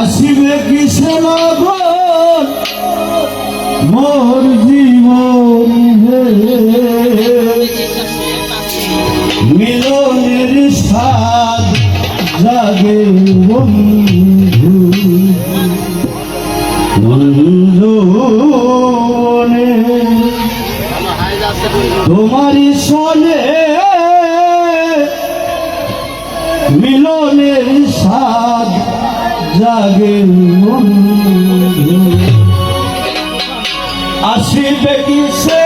আসিবে কিসে মোর জীবন মিলনের স্বাদ জাগে বন্ধু। বন্ধুনে তোমারই সনে জাগে আসিবে কি সে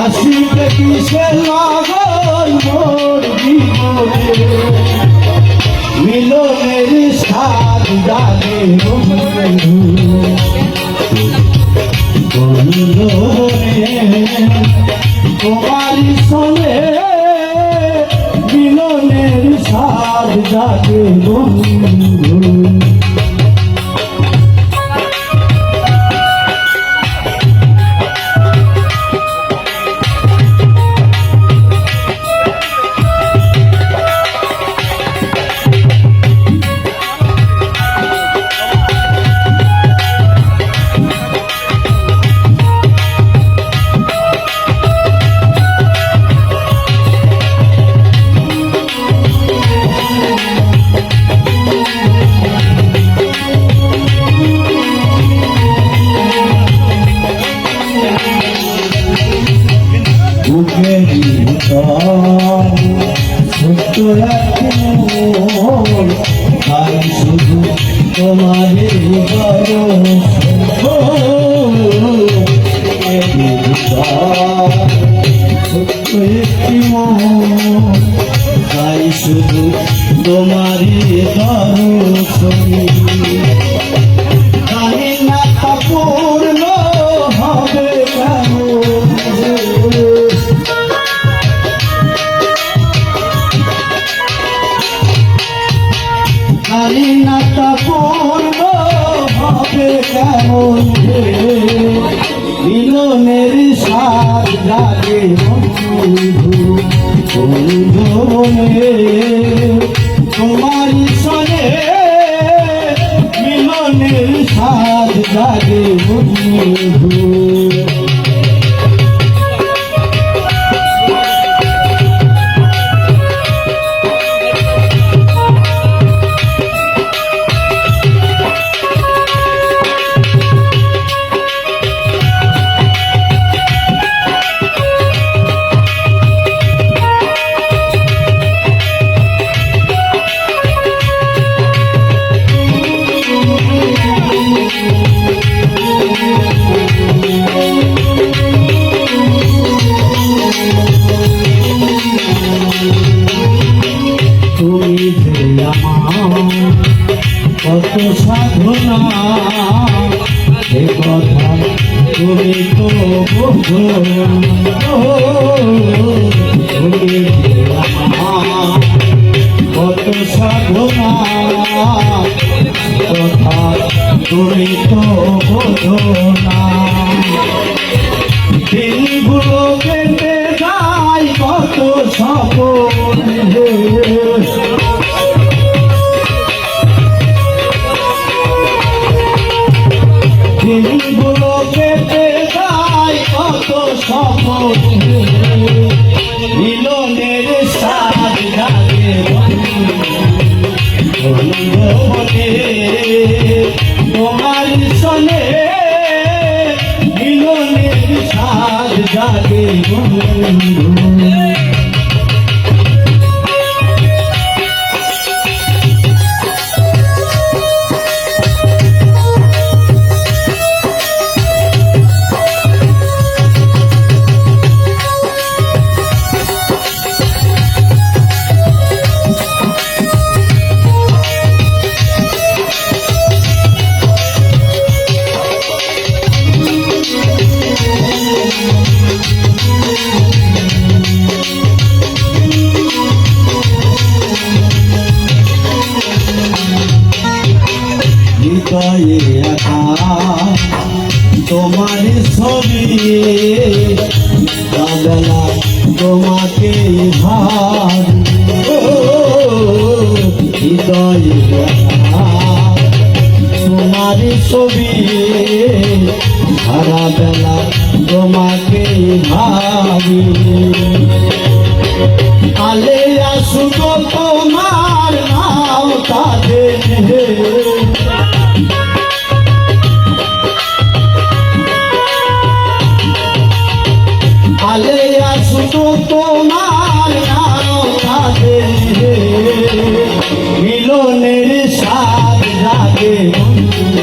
আসিবে কি সে মিলনের সঙ্গে জাগে বন্ধু ছোট্ট একটি মন, তাই শুধু তোমারে বুকের ভিতর একটি মন, তাই শুধু তোমারে দর্শন জাগে বন্ধু বন্ধু বলে তোমার সনে মিলনের সাজ জাগে বন্ধু। এ কথা তুমি তো কত সাধনা কথা তুমি তো বোঝো না। দিনগুলো কেটে যায় কত সপন মিলনের সাজ জাগে বন্ধনে তোমার সনে মিলনের সাজ জাগে বন্ধু তোমার ছবি বেলা তোমাকে তোমার ছবি হারা বেলা তোমাকে ভাবি। আলে আসু গো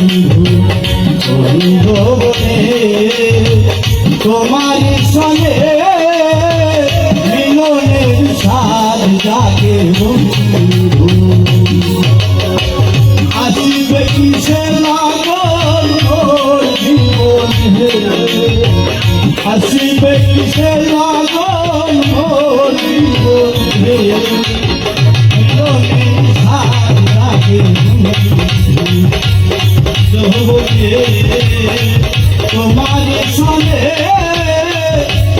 বন্ধু বন্ধু বলে তোমার সঙ্গে মিলনের সাথ জাগে বন্ধু। আসিবে কিসে লাগল আসিবে কিসে লাগল মিলনের সাথ জাগে বন্ধু। ভোগে তোমার সঙ্গে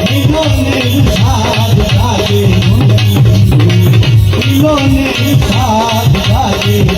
মিলনের সাদ লাগে মিলনের সাদ লাগে।